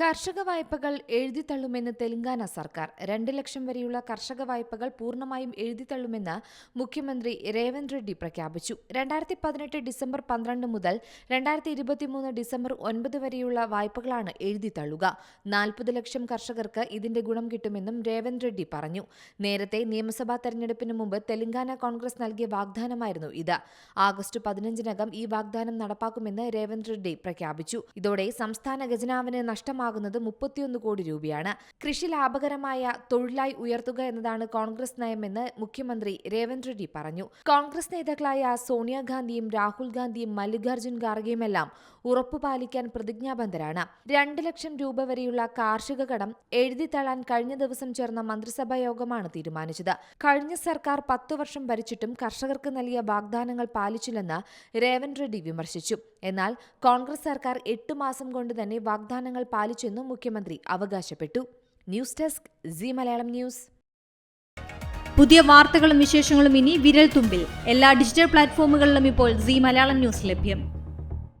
കർഷക വായ്പകൾ എഴുതിത്തള്ളുമെന്ന് തെലങ്കാന സർക്കാർ. രണ്ട് ലക്ഷം വരെയുള്ള കർഷക വായ്പകൾ പൂർണമായും എഴുതിത്തള്ളുമെന്ന് മുഖ്യമന്ത്രി രേവന്ത് റെഡ്ഡി പ്രഖ്യാപിച്ചു. രണ്ടായിരത്തി പതിനെട്ട് ഡിസംബർ പന്ത്രണ്ട് മുതൽ രണ്ടായിരത്തി ഇരുപത്തിമൂന്ന് ഡിസംബർ ഒൻപത് വരെയുള്ള വായ്പകളാണ് എഴുതിത്തള്ളുക നാൽപ്പത് ലക്ഷം കർഷകർക്ക് ഇതിന്റെ ഗുണം കിട്ടുമെന്നും രേവന്ത് റെഡ്ഡി പറഞ്ഞു. നേരത്തെ നിയമസഭാ തെരഞ്ഞെടുപ്പിന് മുമ്പ് തെലങ്കാന കോൺഗ്രസ് നൽകിയ വാഗ്ദാനമായിരുന്നു ഇത്. ആഗസ്റ്റ് പതിനഞ്ചിനകം ഈ വാഗ്ദാനം നടപ്പാക്കുമെന്ന് രേവന്ത് റെഡ്ഡി പ്രഖ്യാപിച്ചു. ഇതോടെ സംസ്ഥാന ഖജനാവിന് നഷ്ടമാകുന്നത് മുപ്പത്തിയൊന്ന് കോടി രൂപയാണ്. കൃഷി ലാഭകരമായ തൊഴിലായി ഉയർത്തുക എന്നതാണ് കോൺഗ്രസ് നയമെന്ന് മുഖ്യമന്ത്രി രേവന്ത് റെഡ്ഡി പറഞ്ഞു. കോൺഗ്രസ് നേതാക്കളായ സോണിയാഗാന്ധിയും രാഹുൽ ഗാന്ധിയും മല്ലികാർജുൻ ഖാർഗെയുമെല്ലാം ഉറപ്പുപാലിക്കാൻ പ്രതിജ്ഞാബദ്ധരാണ്. രണ്ട് ലക്ഷം രൂപ വരെയുള്ള കാർഷിക കടം എഴുതിത്തള്ളാൻ കഴിഞ്ഞ ദിവസം ചേർന്ന മന്ത്രിസഭാ യോഗമാണ് തീരുമാനിച്ചത്. കഴിഞ്ഞ സർക്കാർ പത്തു വർഷം ഭരിച്ചിട്ടും കർഷകർക്ക് നൽകിയ വാഗ്ദാനങ്ങൾ പാലിച്ചില്ലെന്ന് രേവന്ത് റെഡ്ഡി വിമർശിച്ചു. എന്നാൽ കോൺഗ്രസ് സർക്കാർ എട്ട് മാസം കൊണ്ട് തന്നെ വാഗ്ദാനങ്ങൾ പാലിച്ചെന്നും മുഖ്യമന്ത്രി അവകാശപ്പെട്ടു. News desk Zee Malayalam news. പുതിയ വാർത്തകളും വിശേഷങ്ങളും ഇനി വിരൽ തുമ്പിൽ എല്ലാ ഡിജിറ്റൽ പ്ലാറ്റ്ഫോമുകളിലും ഇപ്പോൾ സി മലയാളം ന്യൂസ് ലഭ്യം.